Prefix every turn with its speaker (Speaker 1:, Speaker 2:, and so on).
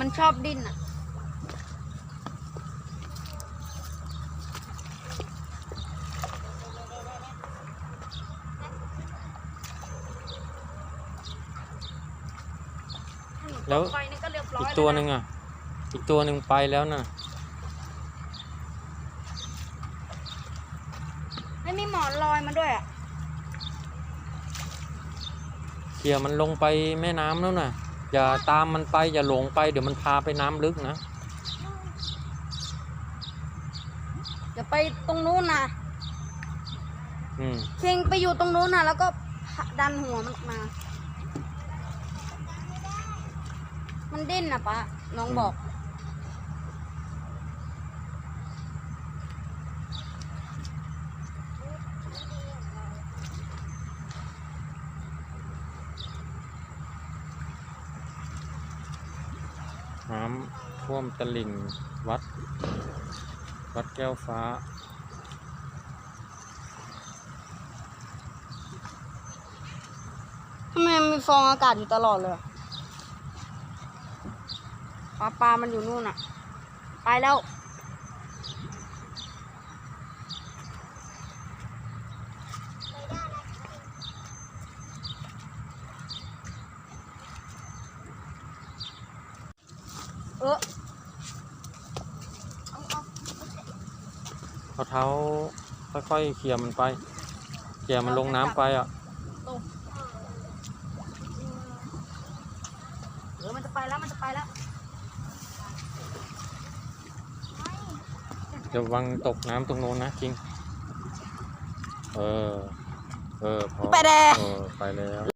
Speaker 1: มันชอบดิ้นอะ
Speaker 2: แล้ว
Speaker 1: ไฟนี่ก็เรียบร้อย
Speaker 2: อีก
Speaker 1: แล้
Speaker 2: ตัว
Speaker 1: นะ
Speaker 2: หนึ่งอะ อีกตัวหนึ่งไปแล้วน่ะ
Speaker 1: ไม่มีหมอนลอยมาด้วยอะ
Speaker 2: เขี่ยมันลงไปแม่น้ำแล้วน่ะ อย่าตามมันไป อย่าหลงไปเดี๋ยวมันพาไปน้ำลึกนะ
Speaker 1: เดี๋ยวไปตรงนู้นนะ
Speaker 2: อืม
Speaker 1: คิงไปอยู่ตรงนู้นนะแล้วก็ดันหัวมันมา มันดิ้นนะปะน้องบอก
Speaker 2: น้ำท่วมตลิ่งวัด วัดแก้วฟ้า
Speaker 1: ทำไมมันมีฟองอากาศอยู่ตลอดเลยอะปลาปลามันอยู่นู่นอะไปแล้ว ออเอาเอ
Speaker 2: เอาเท้าค่อยๆเขี่ยมันไปเขี่ยมันลงน้ำไปอะ
Speaker 1: เออมันจะไปแล้วมันจะไปแล้ว
Speaker 2: เดี๋ยววังตกน้ำตรงโน้นนะจริง เออ เออพอ
Speaker 1: ไปแล้ว
Speaker 2: เออ ไปแล้ว